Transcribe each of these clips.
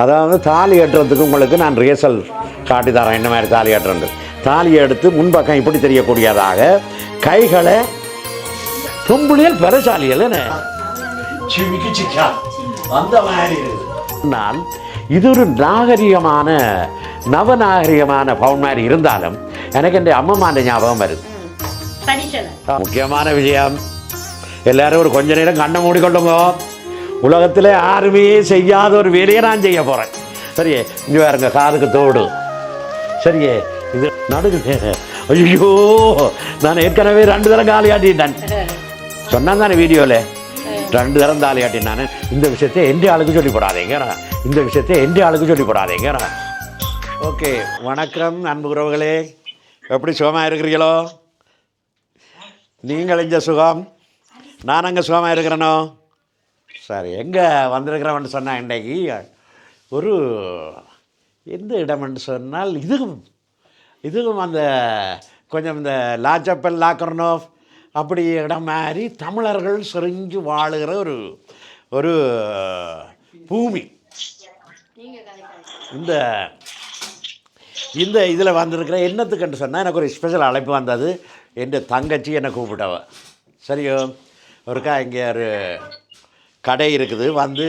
அதாவது தாலி கட்டுறதுக்கு உங்களுக்கு நான் ரிஹர்சல் காட்டி தரேன். என்ன மாதிரி தாலி கட்டுறது தாலி எடுத்து முன்பக்கம் இப்படி தெரியக்கூடியதாக கைகளை சிமிக்கு சிக்கா. அந்த மாதிரி நான் இது ஒரு நாகரிகமான நவநாகரிகமான பவுன் மாதிரி இருந்தாலும் எனக்கு என் அம்மம்மாண்ட ஞாபகம் வருது முக்கியமான விஷயம் எல்லாரும் ஒரு கொஞ்ச நேரம் கண்ணை மூடிக்கொள்ளுங்க உலகத்தில் யாருமே செய்யாத ஒரு வேலையை நான் செய்ய போகிறேன் சரியே இங்கே பாருங்க காதுக்கு தோடு. சரியே இது நடுக்கு ஐயோ நான் ஏற்கனவே ரெண்டு தரம் காலி ஆட்டிட்டேன். சொன்னான் தானே வீடியோவில் ரெண்டு தரம் தாலி ஆட்டினான் இந்த விஷயத்தை எந்த ஆளுக்கு சொல்லி போடாதீங்க. இந்த விஷயத்தை எந்த ஆளுக்கு சொல்லி போடாதீங்க. ஓகே வணக்கம் அன்பு உறவுகளே. எப்படி சுகமாக இருக்கிறீங்களோ நீங்கள் இங்கே சுகம்? நான் அங்கே சுகமாக இருக்கிறேனோ? சார் எங்கே வந்திருக்கிறவன் சொன்னான் இன்றைக்கு ஒரு எந்த இடம்னு சொன்னால் இதுவும் இதுவும் அந்த கொஞ்சம் இந்த லாஜப்பல் லாக்கர்னோஃப் அப்படி இடம் மாதிரி தமிழர்கள் செறிஞ்சு வாழுகிற ஒரு ஒரு பூமி. இந்த இந்த இதில் வந்திருக்கிற என்னத்துக்குன்னு சொன்னால் எனக்கு ஒரு ஸ்பெஷல் அழைப்பு வந்தது. என் தங்கச்சி என்னை கூப்பிட்டவ. சரியோ? ஒருக்கா இங்கே ஒரு கடை இருக்குது வந்து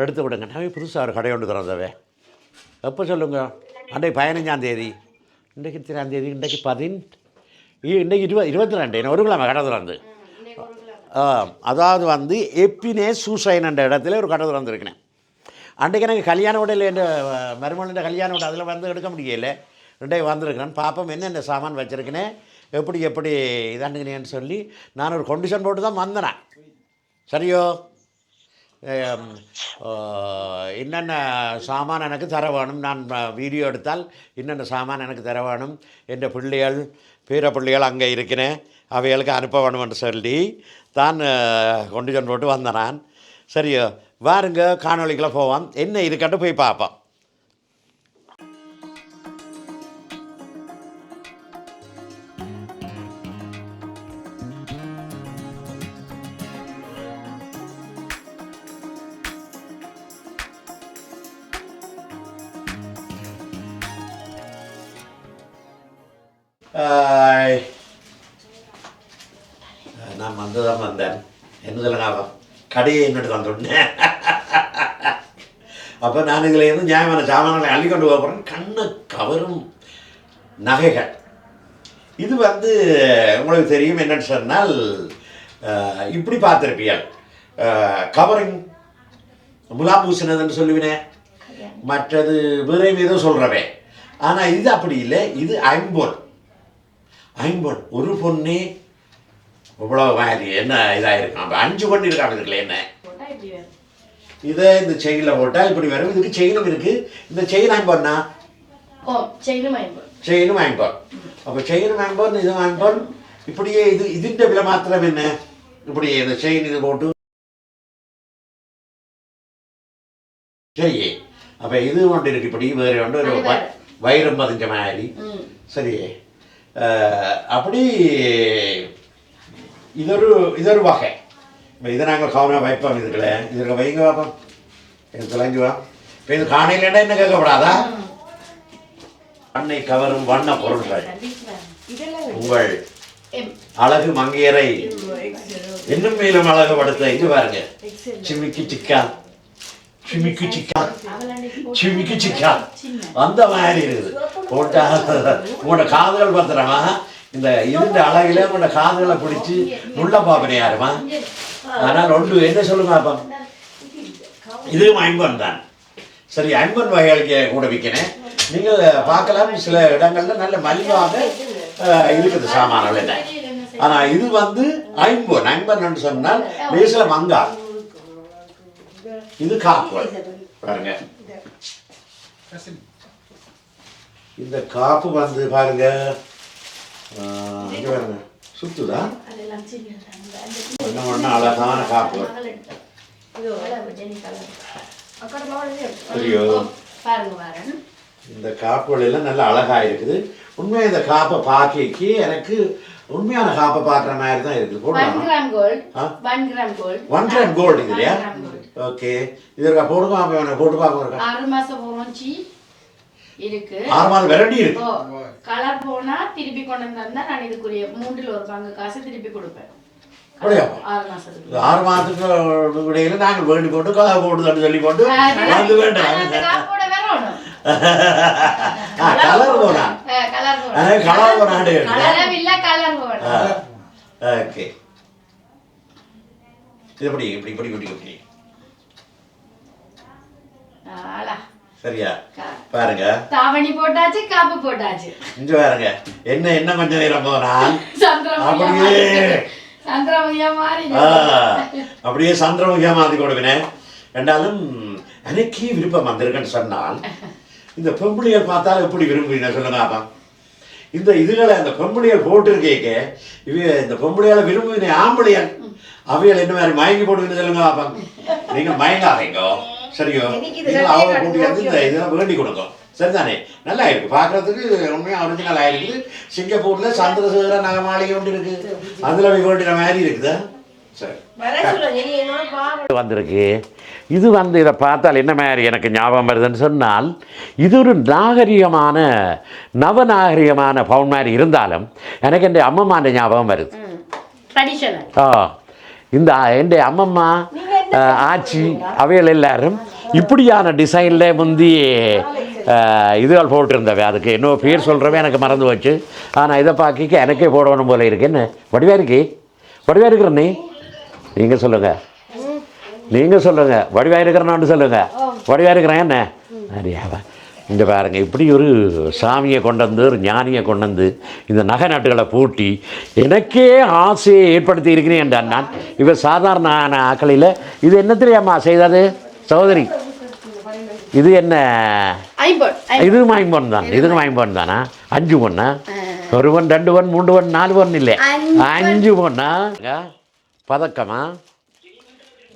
எடுத்து விடுங்க. நான் புதுசாக ஒரு கடை ஒன்று திறந்தவே எப்போ சொல்லுங்க? அன்றைக்கு பதினஞ்சாந்தேதி இன்றைக்கு இத்தனாந்தேதி இன்றைக்கு பதின் இன்றைக்கு இருபது இருபத்தி ரெண்டு என்ன ஒரு கிழமை கடை திறந்து. அதாவது வந்து எப்பினே சூசைன் என்ற இடத்துல ஒரு கடை திறந்துருக்கினேன் அன்றைக்கு எனக்கு கல்யாண உடையில் என் மருமகனுடைய கல்யாண உடை அதில் வந்து எடுக்க முடியல. ரெண்டே வந்திருக்கிறேன். பாப்பம் என்னென்ன சாமான் வச்சுருக்கேனே எப்படி எப்படி இதாண்டுக்கினேன்னு சொல்லி நான் ஒரு கொண்டிஷன் போட்டு தான் வந்தேன். சரியோ? என்னென்ன சாமான் எனக்கு தர வேணும்? நான் வீடியோ எடுத்தால் என்னென்ன சாமான் எனக்கு தர வேணும்? என்ற பிள்ளைகள் பேர பிள்ளைகள் அங்கே இருக்கிறேன். அவைகளுக்கு அனுப்ப வேணும்னு சொல்லி தான் கொண்டு சென்று போட்டு வந்தேன் நான் சரியோ வாருங்க காணொளிக்குள்ள போவோம். என்ன இருக்கட்டும் போய் பார்ப்போம். ஆய். நான் வந்ததான் வந்தேன் என்ன சொல்லுங்க கடையை என்னட்டு வந்துட்டேன் அப்போ நான் இதில் இருந்து நியாயமான சாமான்களை அள்ளி கொண்டு போகிறேன் கண்ணை கவரும் நகைகள் இது வந்து உங்களுக்கு தெரியும் என்னன்னு சொன்னால் இப்படி பார்த்துருப்பியல் கவரிங் முலாம் பூசினதுன்னு சொல்லுவினேன் மற்றது வேற ஏதோ சொல்கிறவே ஆனால் இது அப்படி இல்லை இது ஐம்பொன் ஐம்பொன் ஒரு பொண்ணே இவ்வளோ மாதிரி என்ன இதாக இருக்கும் அப்போ அஞ்சு பொண்ணு இருக்காங்க இதுக்குள்ள என்ன இதை இந்த செயினில் போட்டால் இப்படி வரும் இதுக்கு செயினும் இருக்குது இந்த செயின் ஐம்பொன்னா ஓ செயினும் ஐம்பது செயினும் ஐம்பொன் அப்போ செயினும் ஐம்பொன் இது ஐம்பொன் இப்படியே இது ഇതിൻ്റെ விலை மாத்திரம் என்ன இப்படியே இந்த செயின் இது போட்டு சரி அப்போ இது ஒன்று இருக்கு இப்படி வேறு ஒன்று ஒரு அது வேற. வ- வைரம் அப்படி இதொரு இதொரு வகை. இப்போ இதை நாங்கள் காமனாக வைப்போம் இதுக்குள்ள. இதுக்கு வைங்க பார்ப்போம் இது தொலைஞ்சு வா. இப்போ இது காணையிலன்னா என்ன கேட்கப்படாதா? அன்னை கவரும் வண்ண பொருட்கள் உங்கள் அழகு மங்கையரை. இன்னும் மேலும் அழகுபடுத்த இது பாருங்க. சிமிக்கு சிக்கா. சிமிக்கு சிக்கா. சிமிக்கு சிக்கா. அந்த மாதிரி இருக்குது. போட்டா உங்களோட காதுகள் பத்திரமா இந்த இருந்த அழகில உன்னோட காதுகளை பிடிச்சி உள்ள பாப்பனே யாருமா? ஆனால் ஒன்று என்ன சொல்லுங்க அப்பா? இதுவும் ஐம்பன் தான். சரி ஐம்பன் வகைகளுக்கு கூட விற்கிறேன். நீங்கள் பார்க்கலாம் சில இடங்களில் நல்ல மலிவாக இருக்குது சாமான்கள் என்ன ஆனால் இது வந்து ஐம்பன் ஐம்பன் சொன்னால் லேசில் மங்கா. இது காப்பு பாருங்க. இந்த காப்பு வந்து பாருங்க. இங்க பாருங்க. சுத்துதா? ஒன்று ஒன்று அழகான காப்பு. இந்த காப்புகள் எல்லாம் நல்ல அழகா இருக்குது. உண்மையா இந்த காப்பை பார்க்கக்கு எனக்கு உண்மையான காப்பை பார்க்குற மாதிரி தான் இருக்குது. போடலாம்? ஒன் கிராம் கோல்ட் இது இல்லையா? ஓகே இது இருக்கா போட்டு பார்ப்பேன் போட்டு பார்க்க ஆறு மாசம் போறோம்ச்சி இருக்கு. ஆறு வெரைட்டி இருக்கு. கலர் போனா திருப்பி கொண்டு வந்தா நான் இதுக்குரிய மூன்றில் ஒரு பங்கு காசு திருப்பி கொடுப்பேன்? ஆறு மாசத்துக்கு. இடையில நாங்கள் வேண்டி போட்டு கலர் போட்டுதான்னு சொல்லி போட்டு வந்து வேண்டாம். கலர் போனா கலர் போடணும் ஓகே. இது இப்படி இப்படி இப்படி இப்படி? ஆளா. சரியா? பாருங்க. தாவணி போட்டாச்சு காப்பு போட்டாச்சு. இங்க பாருங்க. என்ன என்ன கொஞ்ச நேரம் போனால்? அப்படியே. சந்திரமுகியா மாறி. அப்படியே சந்திரமுகியா மாற்றி கொடுப்பினேன் ரெண்டாலும் எனக்கே விருப்பம் வந்திருக்குன்னு சொன்னால் இந்த பொம்பளைகள் பார்த்தாலும் எப்படி விரும்புவீங்க சொல்லுங்க அப்பா. இந்த இதுகளை அந்த பொம்பளைகள் போட்டிருக்கேக்க இவ இந்த பொம்பளையால விரும்புவின ஆம்பளையல் அவைகள் என்ன மாதிரி மயங்கி போடுவீங்க சொல்லுங்க பாப்பா நீங்க மயங்காதீங்க. சரியோ? நீங்கள் அவங்க கூட்டி வந்து இந்த இதெல்லாம் வேண்டி கொடுங்க சரிதானே நல்லா இருக்கு பார்க்கறதுக்கு உண்மையாக ஒரிஜினல் ஆயிருக்குது சிங்கப்பூர்ல சந்திரசேகர நகை மாளிகை ஒன்று இருக்கு அதுல போய் வேண்டின மாதிரி இருக்குதா சரி வந்திருக்கு இது வந்து இதை பார்த்தால் என்ன மாதிரி எனக்கு ஞாபகம் வருதுன்னு சொன்னால் இது ஒரு நாகரிகமான நவநாகரிகமான பவுன் மாதிரி இருந்தாலும் எனக்கு என் அம்மம்மாண்ட ஞாபகம் வருது ட்ரெடிஷனல் ஆ இந்த என் அம்மம்மா ஆச்சி அவைகள் எல்லாரும் இப்படியான டிசைனில் முந்தி இதுகள் போட்டிருந்தவை அதுக்கு. இன்னும் பேர் சொல்கிறவே எனக்கு மறந்து போச்சு. ஆனால் இதை பார்க்க எனக்கே போடணும் போல இருக்கு. என்ன? வடிவா இருக்கு வடிவா இருக்கிற நீ நீங்கள் சொல்லுங்கள் நீங்கள் சொல்லுங்கள் வடிவா இருக்கிறனான்னு சொல்லுங்கள் வடிவா இருக்கிறேன் என்ன? அறியாவா இந்த பாருங்க இப்படி ஒரு சாமியை கொண்டு வந்து ஒரு ஞானியை கொண்டு வந்து இந்த நகை நட்டுகளை பூட்டி எனக்கே ஆசையை ஏற்படுத்தி இருக்கிறேன் என்றான். நான் இவர் சாதாரண ஆக்களில் இது என்ன தெரியாமா செய்தது? சகோதரி இது என்ன? இது ஐம்பொன். தான். இதுக்கு ஐம்பொன் தானா? அஞ்சு பொண்ணா? ஒரு பொன் ரெண்டு பொன் மூன்று பொன் நாலு பொன் இல்லை. அஞ்சு பொண்ணா? பதக்கமா?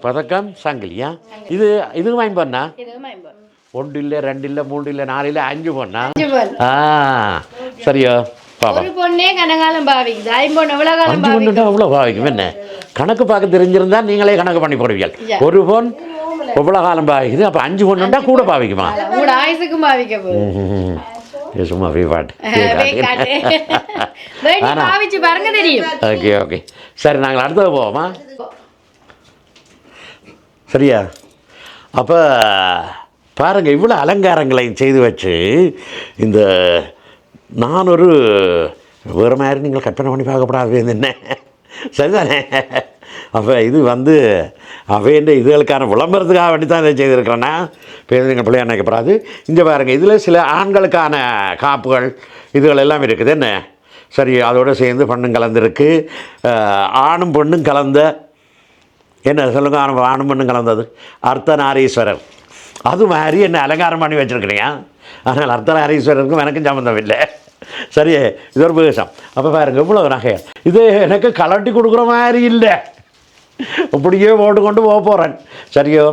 பதக்கம் சங்கிலியா? இது இதுவும் ஐம்பொன். ஒன்று இல்லை ரெண்டு இல்லை மூன்று இல்லை நாலு இல்லை அஞ்சு பொண்ணா. ஆ சரியோ பாப்பா ஒரு பொண்ணே கனகாலம் பாவிக்குது ஐம்பொன் எவ்வளவு காலம் அஞ்சு பொண்ணுட்டா அவ்வளோ பாவிக்கும் என்ன? கணக்கு பார்க்க தெரிஞ்சிருந்தா நீங்களே கணக்கு பண்ணி Yeah. ஒரு பொன் எவ்வளோ காலம் பாவிக்குது அப்போ அஞ்சு பொண்ணுண்டா கூட பாவிக்குமா? உங்களோட ஆயுசுக்கும் பாவிக்க போகுது சும்மா ஃப்ரீ பாட்டு. பாவிச்சு பாருங்க தெரியும். Okay okay. சரி நாங்கள் அடுத்தது போவோமா? சரியா? அப்போ பாருங்கள் இவ்வளோ அலங்காரங்களையும் செய்து வச்சு இந்த நான் ஒரு வேறு மாதிரி நீங்கள் கற்பனை பண்ணி பார்க்கப்படாது என்ன? சரிதானே? அப்போ இது வந்து அவைன்ற இதுகளுக்கான விளம்பரத்துக்காக வேண்டி தான் இதை செய்திருக்கிறேன்னா பேருந்து எங்கள் பிள்ளையா நினைக்கப்படாது. இங்கே பாருங்கள் இதில் சில ஆண்களுக்கான காப்புகள் இதுகள் எல்லாம் இருக்குது. என்ன? சரி அதோடு சேர்ந்து பெண்ணும் கலந்துருக்கு. ஆணும் பெண்ணும் கலந்த என்ன சொல்லுங்கள் ஆணும் ஆணும் பெண்ணும் கலந்தது? அர்த்தநாரீஸ்வரர். அது மாதிரி என்ன அலங்காரம் பண்ணி வச்சுருக்கிறீங்க? ஆனால் அர்த்தநாரீஸ்வரருக்கும் எனக்கும் சம்மந்தம் இல்லை. சரி இது ஒரு பேசம் அப்போ பாருங்க இவ்வளோ நகை இது எனக்கு கலட்டி கொடுக்குற மாதிரி இல்லை. அப்படியே போட்டு கொண்டு போக போகிறேன் சரியோ?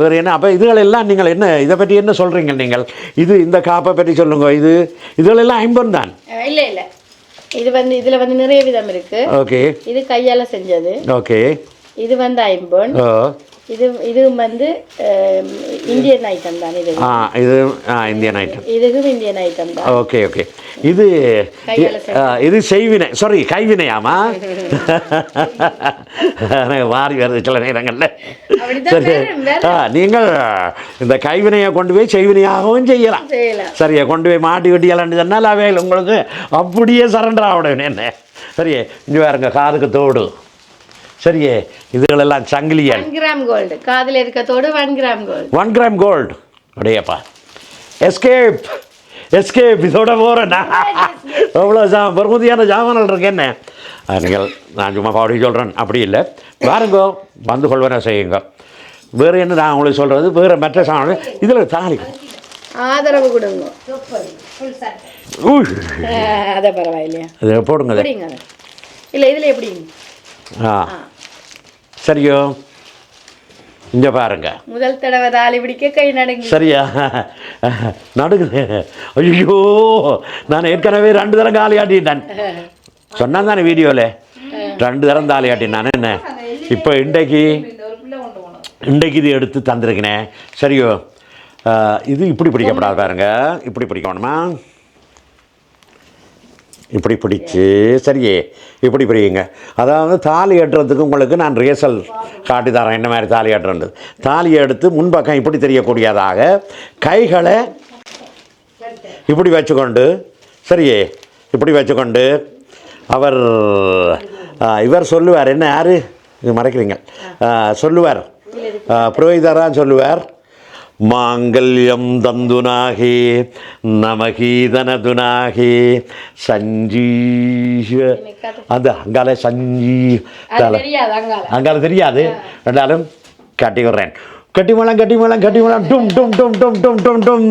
வேறு என்ன? அப்போ இதுகளெல்லாம் நீங்கள் என்ன இதை பற்றி என்ன சொல்கிறீங்க நீங்கள்? இது இந்த காப்பை பற்றி சொல்லுங்க இது? இதுகளெல்லாம் ஐம்பது தான். இல்ல இல்ல. இது வந்து இதுல வந்து நிறைய விதம் இருக்கு. ஓகே. இது கையால செஞ்சது. ஓகே. இது வந்து ஐம்பொன். இது இது வந்து இந்தியன் ஐட்டம் தான் இது. ஆ இது ஆ இந்தியன் ஐட்டம் இதுவும் இந்தியன் ஐட்டம் தான். ஓகே ஓகே இது இது செய்வினை. சாரி கைவினையாமா? எனக்கு மாறி வருது சில நேரங்களில். சரி. நீங்கள் இந்த கைவினையை கொண்டு போய் செய்வினையாகவும் செய்யலாம். சரியா கொண்டு போய் மாட்டி வெட்டியலான்னு சொன்னால் அவைகள் உங்களுக்கு அப்படியே சரண்டர் ஆகிடும் என்ன? சரியே இங்கே பாருங்க காதுக்கு தோடு. சரியே இதுகளெல்லாம் சங்கிலியல். ஒன் கிராம் கோல்டு காதுல இருக்க தோடு one gram gold one gram gold அடையப்பா. Escape escape இதோட போகிறேன்னா எவ்வளோ ஜா பெருமதியான ஜாமான்கள் இருக்கு என்ன? நீங்கள் நான் சும்மா பாடி சொல்கிறேன் அப்படி இல்லை. பாருங்கோ வந்து கொள்வன செய்யுங்க. வேறு என்ன நான் உங்களுக்கு சொல்கிறது வேறு மற்ற சாமான் இதில் தாலி. ஆதரவு கொடுங்க. அத பரவாயில்லையா? இது போடுங்க இல்ல இதுல எப்படிங்க ஆ. சரியோ? இங்கே பாருங்க. முதல் தடவை தாலி பிடிக்க கை நடுங்கி. சரியா? நடுக்குது ஐயோ நான் ஏற்கனவே ரெண்டு தரம் காலி ஆட்டிட்டேன். சொன்னான் தானே வீடியோவில் ரெண்டு தரம் தாலி ஆட்டினான். என்ன? இப்போ இன்றைக்கு இன்றைக்கு இது எடுத்து தந்திருக்கிறேன். சரியோ. இது இப்படி பிடிக்கப்படாது பாருங்க. இப்படி பிடிக்கணுமா? இப்படி பிடிச்சி சரியே இப்படி பிடிங்க அதாவது தாலி எட்டுறதுக்கு உங்களுக்கு நான் ரிஹர்சல் காட்டி தரேன் என்ன மாதிரி தாலி எட்டுறது தாலி எடுத்து முன்பக்கம் இப்படி தெரியக்கூடியதாக கைகளை இப்படி வச்சுக்கொண்டு சரியே இப்படி வச்சுக்கொண்டு அவர் இவர் சொல்லுவார் என்ன யார்? இது மறைக்கிறீங்க. சொல்லுவார். ஆ, புரோகிதரான் சொல்லுவார். மாங்கல்யம் தந்துனாகி நமகீதனதுனாகி சஞ்சீவ அந்த அங்கால சஞ்சீ அது தெரியாது அங்கால. தெரியாது. ரெண்டாலும் கட்டி விடுறேன் கட்டி மேளம் கட்டி மேளம் கட்டி மேளம் டும் டும் டும் டும் டும் டும் டும்.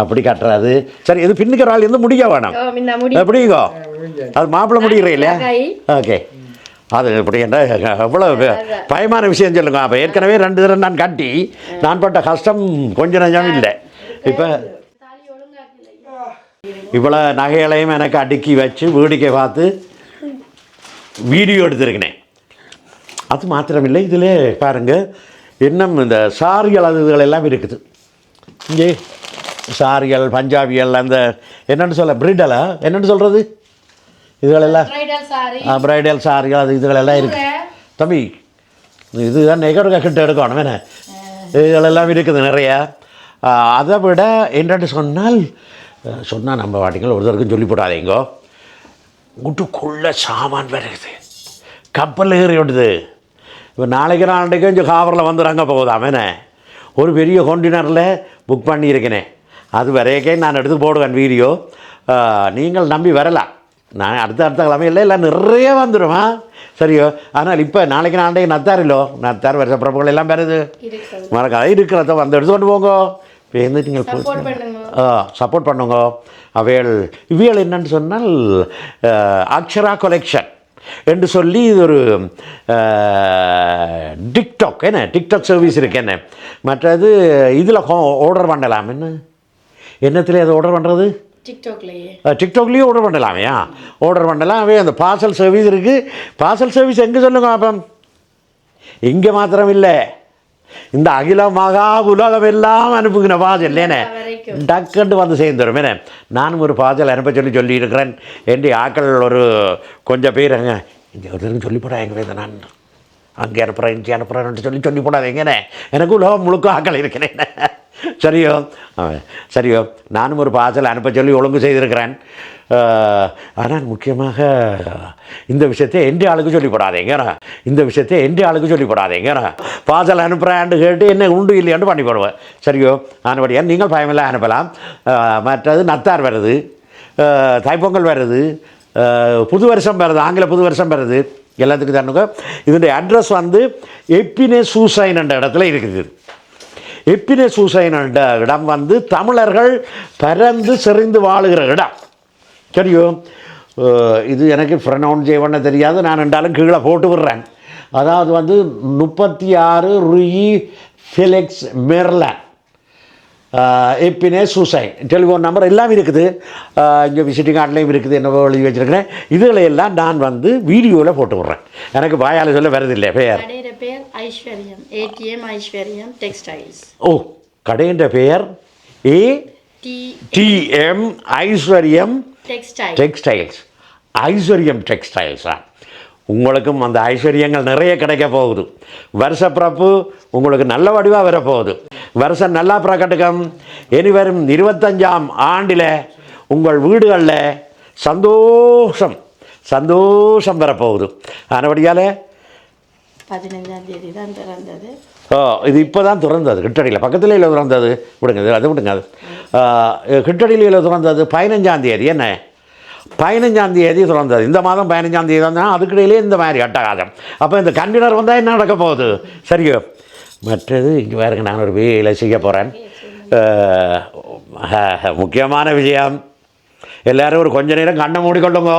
அப்படி கட்டுறாது. சரி இது பின்னுக்கிற ஆள் இருந்து முடிய வேணும். எப்படிங்கோ? அது மாப்பிள்ளை முடிகிறே இல்லையா கை. ஓகே. அது எப்படி என்ன? எவ்வளோ பயமான விஷயம் சொல்லுங்க. அப்போ ஏற்கனவே ரெண்டு தடவை நான் கட்டி நான் பட்ட கஷ்டம் கொஞ்சம் நஞ்சம் இல்லை. இப்போ இவ்வளோ நகைகளையும் எனக்கு அடுக்கி வச்சு வேடிக்கை பார்த்து வீடியோ எடுத்திருக்கிறேன். அது மாத்திரமில்லை. இதில் பாருங்க இன்னும் இந்த சாரிகள் அது இதுகள் எல்லாம் இருக்குது. இங்கே சாரிகள் பஞ்சாபிகள் அந்த என்னென்னு சொல்ல பிரிடலா என்னென்னு சொல்கிறது இதுகளெல்லாம் பிரைடல் சாரி பிரைடல் சாரிகள் அது இதுகளெல்லாம் இருக்குது தம்பி இதுதான் நெகருக கிட்ட எடுக்கணும் என்ன? இதுகளெல்லாம் இருக்குது நிறையா. அதை விட என்னென்னு சொன்னால் சொன்னால் நம்ம வாட்டிங்கள் ஒருத்தருக்கும் சொல்லி போடாதீங்கோ வீட்டுக்குள்ள சாமான் வருகுது கப்பல் ஏறி விடுது இப்போ நாளைக்கு நாளைக்கு கொஞ்சம் காவரில் வந்துடுறாங்க போகுதாம் என்ன? ஒரு பெரிய கொண்டினரில் புக் பண்ணியிருக்கிறேன். அது வரையக்கே நான் எடுத்து போடுவேன் வீடியோ. நீங்கள் நம்பி வரலாம். நான் அடுத்த அடுத்த கிழமையில் எல்லாம் நிறைய வந்துடுமா சரியோ? ஆனால் இப்போ நாளைக்கு நாளைக்கு நத்தாரிலோ நத்தார் வருஷ பிறப்புகள் எல்லாம் இருக்குது மறக்காத இருக்கிறத வந்து எடுத்துக்கொண்டு போங்க. இப்போ நீங்கள் போய் சப்போர்ட் பண்ணுங்க. அவைகள் இவியல் என்னன்னு சொன்னால் அக்ஷரா கொலெக்ஷன் என்று சொல்லி இது ஒரு டிக்டாக் என்ன? டிக்டாக் சர்வீஸ் இருக்கு என்ன? மற்றது இதில் ஆர்டர் பண்ணலாம் என்ன? என்னத்தில் அதை ஆர்டர் பண்ணுறது டிக்டாக்லயே டிக்டாக்லேயும் ஆர்டர் பண்ணலாமையா ஆர்டர் பண்ணலாம் அவே அந்த பார்சல் சர்வீஸ் இருக்குது பார்சல் சர்வீஸ் எங்கே சொல்லுங்க அப்போ இங்கே மாத்திரம் இல்லை இந்த அகில மகா உலகம் எல்லாம் அனுப்புகிற பாஜல் இல்லைனே. டக்குன்னு வந்து சேர்ந்துடும் என்ன நானும் ஒரு பாஜல் அனுப்ப சொல்லி சொல்லி இருக்கிறேன் என்று ஆக்கள் ஒரு கொஞ்சம் பேர் அங்கே இங்கே ஒருத்தருக்கு சொல்லி போடா எங்கள் வேத நான் அங்கே அனுப்புகிறேன் இங்கே அனுப்புகிறேன்னு சொல்லி சொல்லி போடாதீங்கண்ணே எனக்கு உலகம் முழுக்க ஆக்கள் இருக்கிறேன். சரியோ? சரியோ. நானும் ஒரு பார்சல் அனுப்ப சொல்லி ஒழுங்கு செய்திருக்கிறேன். ஆனால் முக்கியமாக இந்த விஷயத்தை எந்த ஆளுக்கு சொல்லி போடாதீங்க இந்த விஷயத்தை எந்த ஆளுக்கு சொல்லி போடாதீங்க அனுப்புகிறான்னு கேட்டு என்ன உண்டு இல்லையான்னு பண்ணி போடுவேன் சரியோ. ஆனபடியாக நீங்கள் பயமில்லை அனுப்பலாம். மற்றது நத்தார் வருது. தைப்பொங்கல் வருது. புது வருஷம் வருது ஆங்கில புது வருஷம் வருது. எல்லாத்துக்கும் தானுங்க இதனுடைய அட்ரஸ் வந்து எப்பினே சூசைன் என்ற இடத்துல இருக்குது. எப்பினே சூசைன் என்ற இடம் வந்து தமிழர்கள் பரந்து செறிந்து வாழுகிற இடம். சரியோ இது எனக்கு ப்ரனவுன் செய்வண்ண தெரியாது. நான் என்றாலும் கீழே போட்டு விடுறேன். அதாவது வந்து முப்பத்தி ஆறு rue Felix Merlin Epinay sur Seine telephone number எல்லாம் இருக்குது. இங்கே விசிட்டிங் கார்ட்லேயும் இருக்குது. என்னவோ எழுதி வச்சுருக்கிறேன். இதுகளை எல்லாம் நான் வந்து வீடியோவில் போட்டு விட்றேன். எனக்கு வாயால் சொல்ல வரதில்லை பெயர்? பேர் ஐஸ்வர்யம். ஏடிஎம் ஐஸ்வர்யம் டெக்ஸ்டைல்ஸ் ஓ கடையின் பெயர் A TM Aishwaryam textile textiles Aishwaryam டெக்ஸ்டைல்ஸா உங்களுக்கும் அந்த ஐஸ்வர்யங்கள் நிறைய கிடைக்க போகுது. வருஷப்பிறப்பு உங்களுக்கு நல்ல வடிவாக வரப்போகுது. வருஷம் நல்லா பிறக்கட்டுக்கம் இனி வரும் இருபத்தஞ்சாம் ஆண்டில் உங்கள் வீடுகளில் சந்தோஷம் சந்தோஷம் வரப்போகுது. ஆனபடியால்? பதினஞ்சாம் தேதி தான் பிறந்தது ஓ இது இப்போ தான் திறந்தது. கிட்டடியில் பக்கத்தில் இல்லை திறந்தது. விடுங்க அது விடுங்க அது. கிட்டடியில் இல்லை திறந்தது பதினஞ்சாம் தேதி என்ன? பதினஞ்சாம் தேதி திறந்தது. இந்த மாதம் பதினஞ்சாம் தேதி தான் அதுக்கிடையிலே இந்த மாதிரி அட்டகாதம் அப்போ இந்த கண்டினர் வந்தால் என்ன நடக்க போகுது? சரியோ? மற்றது இங்கே பாருங்க நான் ஒரு வேலை செய்ய போகிறேன் முக்கியமான விஷயம். எல்லாரும் ஒரு கொஞ்ச நேரம் கண்ணை மூடிக்கொள்ளுங்க.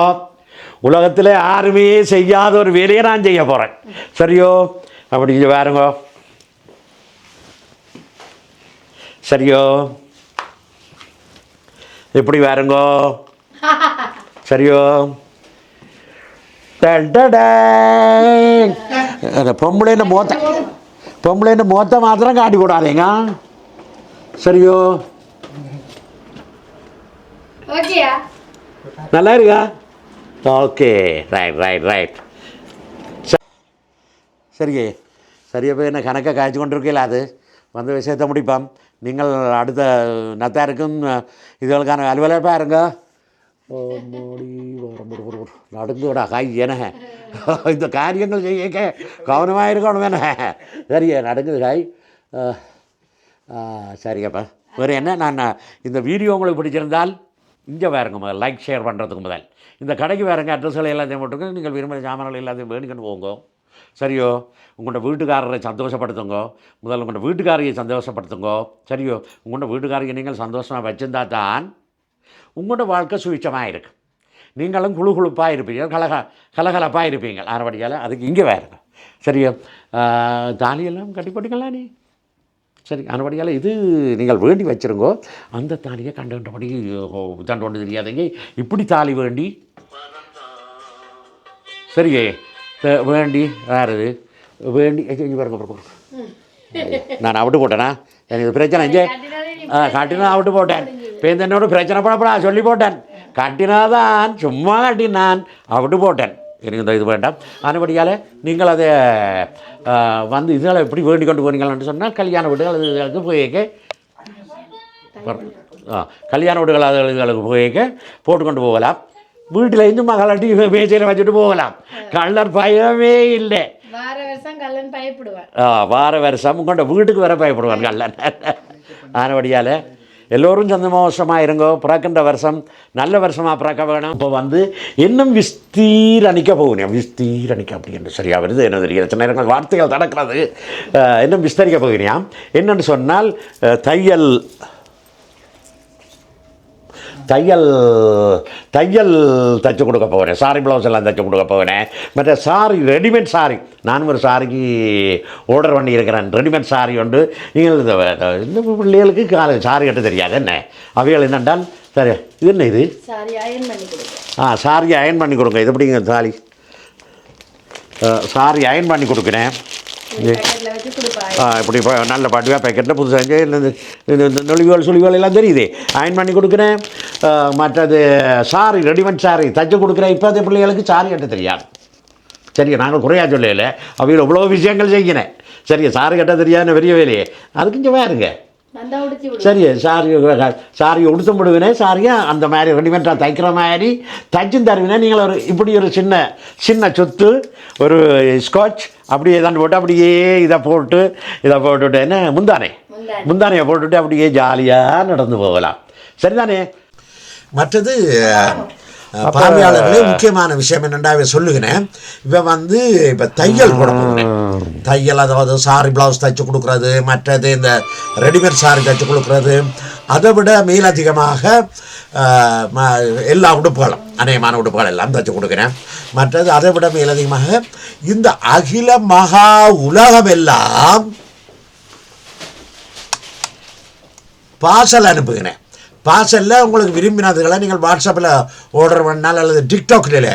உலகத்தில் யாருமே செய்யாத ஒரு வேலையை நான் செய்ய போகிறேன் சரியோ? அப்படி இங்கே பாருங்க. சரியோ? எப்படி பாருங்கோ. சரியோ. அந்த பொம்பளைன்னு மோத்த பொம்பளைன்னு முகத்தை மாத்திரம் காட்டி கூடாதீங்க சரியோ நல்லா இருக்கா? ஓகே ரைட் ரைட் ரைட் சரியே சரியா போய் என்ன கணக்கை காய்ச்சி கொண்டிருக்கல அது? வந்து விஷயத்தை முடிப்பாம். நீங்கள் அடுத்த நத்தாருக்கும் இதுகளுக்கான அலுவலர் பாருங்க ஓ, நடுங்குடா காய் என இந்த காரியங்கள் செய்ய கவனமாக இருக்கணும் என்ன சரியா நடுங்குது காய் ஆ, சரிங்கப்பா வேறு என்ன நான் இந்த வீடியோ உங்களுக்கு பிடிச்சிருந்தால் இங்கே வேறுங்க முதல் லைக் ஷேர் பண்ணுறதுக்கு முதல் இந்த கடைக்கு வேறுங்க அட்ரஸ்களை எல்லாத்தையும் போட்டுருங்க நீங்கள் விரும்புகிற சாமான்கள் எல்லாத்தையும் வேணுங்கன்னு போங்க சரியோ உங்களோட வீட்டுக்காரரை சந்தோஷப்படுத்துங்க முதல்ல உங்களோட வீட்டுக்காரியை சந்தோஷப்படுத்துங்க சரியோ உங்களோட வீட்டுக்காரியை நீங்கள் சந்தோஷமாக வச்சிருந்தா தான் உங்களோட வாழ்க்கை சுவிச்சமாக இருக்கு நீங்களும் குழு குழுப்பாக இருப்பீங்க கலக கலகலப்பாக இருப்பீங்க ஆரம்படியால் அதுக்கு இங்கே வேறுங்க சரியோ? தாலியெல்லாம் கட்டி போட்டுங்களா நீ? சரி அனுபடியால் இது நீங்கள் வேண்டி வச்சிருங்கோ. அந்த தாலியை கண்டுகின்றபடி தண்டு கொண்டு தெரியாதீங்க. இப்படி தாலி வேண்டி? சரியே. வேண்டி வேறு வேண்டி இங்க பாருங்க. நான் அவிட்டு போட்டேனா? எனக்கு பிரச்சனை இங்கே. ஆ கட்டினா அவிட்டு போட்டேன். என்னோட பிரச்சனை படப்படா சொல்லி போட்டேன். கட்டினாதான் சும்மா கட்டினான். அவிட்டு போட்டேன். எனக்கு இந்த இது வேண்டாம். அதுபடியால் நீங்கள் அதை வந்து இதனால் எப்படி வேண்டி கொண்டு போனீங்களான்னு சொன்னால் கல்யாண வீடுகள் அது இதுகளுக்கு போய்க்க. ஆ கல்யாண வீடுகள் அது இதுகளுக்கு போய்க்க போட்டுக்கொண்டு போகலாம். வீட்டில் இருந்து மகளாட்டி மேய்ச்சலை வச்சுட்டு போகலாம். கள்ளர் பயமே இல்லை. வார வருஷம் கல்லன் பயப்படுவேன் ஆ, வார வருஷம் கொண்ட வீட்டுக்கு வர பயப்படுவான் கள்ளன். ஆனபடியால் எல்லோரும் சந்தோஷமாக இருங்கோ பிறக்கின்ற வருஷம் நல்ல வருஷமாக பிறக்க வேணும். இப்போ வந்து இன்னும் விஸ்தீரணிக்க போகணும். விஸ்தீரணிக்க அப்படின்னு சரியாக வருது. என்ன தெரியல சின்ன நேரங்கள் வார்த்தைகள் நடக்கிறது இன்னும் விஸ்தரிக்க போகிறேன் என்னென்னு சொன்னால் தையல் தையல் தையல் தைச்சு கொடுக்க போகிறேன் சாரி ப்ளவுஸ் எல்லாம் தைச்சு கொடுக்க போகிறேன் மற்ற சாரி ரெடிமேட் சாரி. நானும் ஒரு சாரிக்கு ஆர்டர் பண்ணி இருக்கிறேன் ரெடிமேட் சாரி உண்டு. நீங்கள் இந்த பிள்ளைகளுக்கு காலை சாரி கட்ட தெரியாது. என்ன? அவைகள் என்னென்றால் சரி இது என்ன இது? சாரி அயன் பண்ணி கொடுங்க. ஆ சாரி அயன் பண்ணி கொடுங்க. இது எப்படிங்க தாலி? சாரி அயன் பண்ணி கொடுக்குறேன். ஆ, இப்படி இப்போ நல்ல பாட்டுவாக பேக்கெட்டில் புதுசாக இந்த நொழிவுகள் சுழிவுகள் எல்லாம் தெரியுது. அயன் பண்ணி கொடுக்குறேன். மற்றது சாரி ரெடிமேட் சாரி தச்சு கொடுக்குறேன். இப்போ அந்த பிள்ளைகளுக்கு சாரி கட்ட தெரியாது. சரியா நாங்கள் குறையா சொல்லல. அவையில் இவ்வளோ விஷயங்கள் செய்கிறேன் சரியா சாரி கட்ட தெரியாதுன்னு பெரிய வேலையே. அதுக்கு இங்கே வேறுங்க சரி சாரி சாரியை உடுத்த முடிவினே சாரியா அந்த மாதிரி ரெடிமேட்டாக தைக்கிற மாதிரி தைச்சும் தருவினே நீங்கள் ஒரு இப்படி ஒரு சின்ன சின்ன சொத்து ஒரு ஸ்காட்ச் அப்படியே தான் போட்டு அப்படியே இதை போட்டு இதை போட்டுட்டு என்ன முந்தானே. முந்தானை. முந்தானையை போட்டுட்டு அப்படியே ஜாலியாக நடந்து போகலாம். சரிதானே? மற்றது பார்வையாளர்களே முக்கியமான விஷயம் என்னென்னா இவன் சொல்லுகிறேன். இவன் வந்து இப்போ தையல் போகிறேன் தையல் அதாவது சாரி ப்ளவுஸ் தைச்சு கொடுக்குறது மற்றது இந்த ரெடிமேட் சாரி தைச்சு கொடுக்குறது. அதை விட மேலதிகமாக எல்லா உடுப்புகளும் அநேகமான உடுப்புகள் எல்லாம் தைச்சு கொடுக்குறேன். மற்றது அதை விட மேலதிகமாக இந்த அகில மகா உலகமெல்லாம் பார்சல் அனுப்புகிறேன். பார்சலில் உங்களுக்கு விரும்பினதுகளை நீங்கள் வாட்ஸ்அப்பில் ஆர்டர் பண்ணால் அல்லது டிக்டாக்ல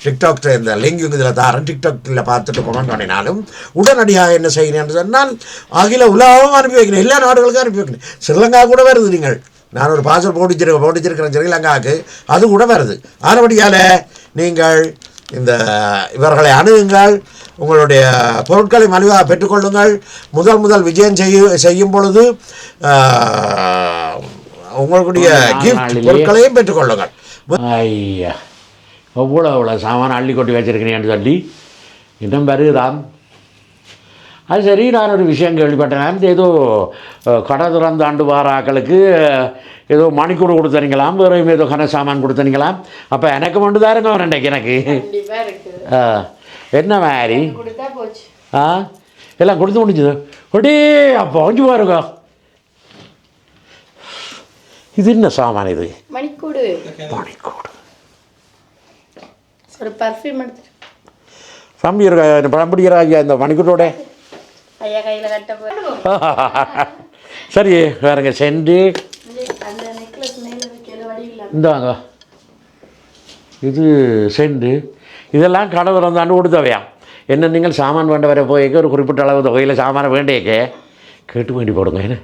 டிக்டாக் இந்த லிங்க் இதில் தாரன். டிக்டாக்ல பார்த்துட்டு கொமெண்ட் பண்ணினாலும் உடனடியாக என்ன செய்கிறேன் சொன்னால் அகில உலகம் அனுப்பி வைக்கிறேன் எல்லா நாடுகளுக்கும் அனுப்பி வைக்கிறேன் ஸ்ரீலங்கா கூட வருது நீங்கள். நான் ஒரு பார்சல் போட்டு போட்டுச்சிருக்கிறேன் ஸ்ரீலங்காவுக்கு. அது கூட வருது. ஆனபடியால் நீங்கள் இந்த இவர்களை அணுகுங்கள். உங்களுடைய பொருட்களை மலிவாக பெற்றுக்கொள்ளுங்கள் முதல் முதல் விஜயம் செய்ய செய்யும் பொழுது உங்களுடைய கிஃப்ட் பொருட்களையும் பெற்றுக்கொள்ளுங்கள். ஐயா எவ்வளோ எவ்வளோ சாமான அள்ளி கொட்டி வச்சிருக்கிறேன்னு சொல்லி இன்னும் வருகிறான். அது சரி நான் ஒரு விஷயம் கேள்விப்பட்டேன். ஏதோ கடை திறந்த ஆண்டு வார ஆக்களுக்கு ஏதோ மணிக்கூடு கொடுத்தனீங்களாம் வேறு ஏதோ கன சாமான் கொடுத்தனீங்களாம். அப்போ எனக்கு மட்டும் தான் இருங்க ரெண்டைக்கு எனக்கு. என்ன மாதிரி ஆ எல்லாம் கொடுத்து முடிஞ்சது? ஒடே அப்போ அஞ்சு பாருங்க. இது என்ன சாமான் இது? மணிக்கூடு. மணிக்கூடு. ஒரு பர்ஃப்யூம் எடுத்துட்டு தம்பி இருக்க பழம்புடிக்கிறாங்க இந்த மணிக்கூட்டோட? ஐயா கையில கட்ட சரி வேறுங்க வடிவில் இந்தாங்க. இது செண்டு. இதெல்லாம் கடை திறந்தாண்டு கொடுத்தவையாம் என்ன நீங்கள் சாமான் வேண்ட வர போய்க்க ஒரு குறிப்பிட்ட அளவு தொகையில் சாமானை வேண்டியக்க கேட்டு வேண்டி போடுங்க என்ன?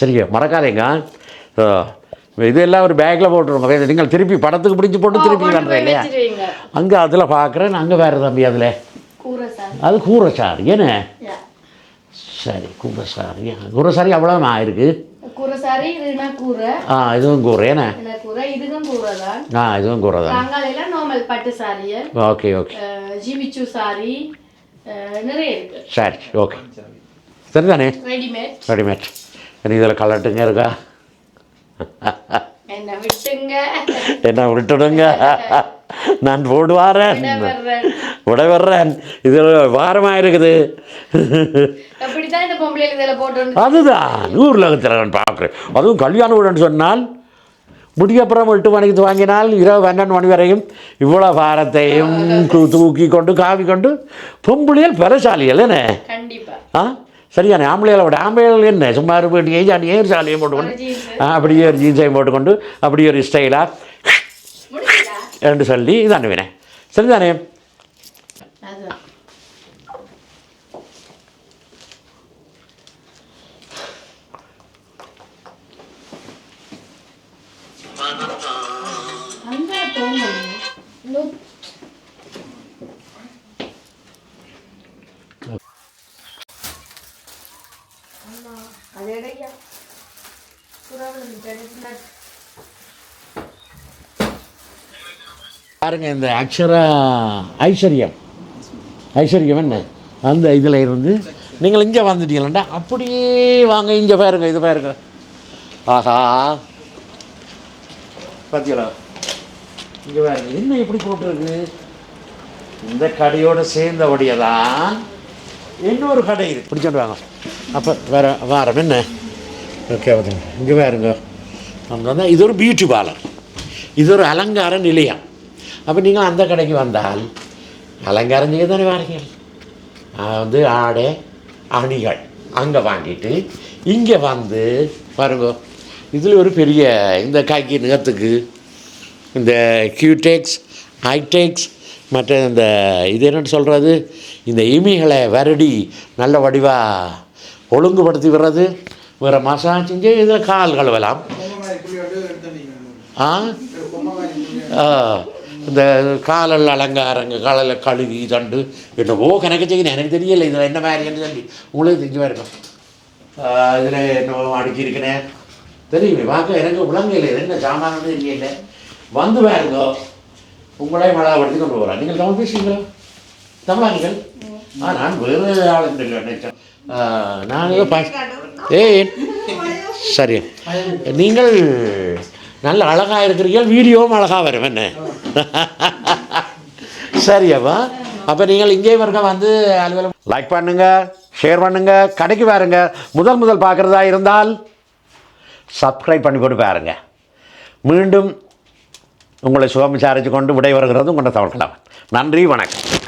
சரிங்க மறக்காதீங்க. ஆ, இதெல்லாம் ஒரு பேக்கில் போட்டுருங்க நீங்கள் திருப்பி படத்துக்கு பிடிச்சி போட்டு திருப்பி பண்ணுறேன் இல்லையா? அங்கே அதில் பார்க்குறேன் அங்கே வேறு தம்பி அதில். சார் அது கூரை சார் ஏன்னு சரி கூரை சார் ஏன் கூரை சாரி அவ்வளோ ஆயிருக்கு கூரை. சாரி இதுனா கூரை ஆ இதுவும் கூரை. தான் ஆ இதுவும் கூரை தான் நார்மல் பட்டு சாரிய ஓகே ஓகே. ஜிமிச்சு சாரி நிறைய இருக்கு. சரி ஓகே. சரிதானே? ரெடிமேட் ரெடிமேட் சரி இதில் கலட்டுங்க இருக்கா? என்ன விட்டுடுங்க? நான் போட்டு வாரேன் என்ன வர்றேன். விட வர்றேன். இது வாரமாக இருக்குது. அதுதான். ஊரில் நான் பார்க்குறேன். அதுவும் கல்யாண வீடுன்னு சொன்னால் முடியப்புறம் எட்டு மணிக்கு வாங்கினால் இரவு பன்னெண்டு மணி வரையும் இவ்வளோ பாரத்தையும் தூக்கி கொண்டு காவி கொண்டு பொம்பளையல் பெறசாலியல் என்ன? ஆ? சரியான ஆம்பளைகளை விட ஆம்பளைகள் என்ன? சும்மா போட்டு ஏஜாடி ஏர் சாலியை போட்டுக்கொண்டு. அப்படியே ஒரு ஜீன்ஸையும் போட்டுக்கொண்டு அப்படியே ஒரு ஸ்டைலாக என்று சொல்லி இது அனுப்பினேன் சரிதானே? பாருங்க இந்த அக்ஷரா ஐஸ்வர்யம் ஐஸ்வர்யம் என்ன? அந்த இதில் இருந்து நீங்கள் இங்கே வந்துட்டீங்களா அப்படியே வாங்க இங்கே பாருங்க இது பாருங்க. ஆஹா. பார்த்தீங்களா இங்கே பாருங்க என்ன எப்படி போட்டிருக்கு? இந்த கடையோடு சேர்ந்தபடியே தான் இன்னொரு கடை இது பிடிச்சிட்டு வாங்க அப்போ வேற வாரம் என்ன? ஓகே இங்கே பாருங்க. அங்கே வந்து இது ஒரு பியூட்டி பார்லர் இது ஒரு அலங்கார நிலையம். அப்போ நீங்கள் அந்த கடைக்கு வந்தால் அலங்காரம் செய்ய தானே வாரீங்க வந்து ஆடை அணிகள் அங்கே வாங்கிட்டு இங்கே வந்து பாருங்க. இதில் ஒரு பெரிய இந்த காய்க்கு நிகத்துக்கு இந்த கியூடெக்ஸ் ஹைடெக்ஸ் மற்ற இந்த இது என்னென்னு சொல்கிறது இந்த இமிகளை வருடி நல்ல வடிவாக ஒழுங்குபடுத்தி விடுறது. வேறு மசாஜ் செஞ்சு இதில் கால் கழுவலாம். ஆ? இந்த காலல் அலங்காரங்க காலில் கழுவி தண்டு என்னவோ கணக்கு செய்யணும் எனக்கு தெரியல இதில் என்ன மாதிரின்னு சொல்லி. உங்களுக்கு தெரிஞ்சு இருக்கும் இதில் என்னவோ அடுக்கியிருக்கிறேன் தெரியுமே பார்க்க எனக்கு உலங்கையில் இது என்ன சாமானு தெரியல. வந்து பாருங்க. உங்களே மழாப்படுத்தி கொண்டு போகிறேன் நீங்கள் தமிழ் பேசுவீங்களா? தமிழாங்கள் நான் வேறு நினைச்சேன் பா ஏய் சரி நீங்கள் நல்ல அழகாக இருக்கிறீர்கள் வீடியோவும் அழகாக வரும் என்ன சரியப்பா அப்போ நீங்கள் இங்கே இருக்க வந்து அலுவலகம் லைக் பண்ணுங்க ஷேர் பண்ணுங்க கடைக்கு பாருங்க முதல் முதல் பார்க்குறதா இருந்தால் சப்ஸ்கிரைப் பண்ணி போட்டு பாருங்க மீண்டும் உங்களை சுகம் விசாரித்து கொண்டு விடை வருகிறது உங்களை தவிர்க்கலாம் நன்றி வணக்கம்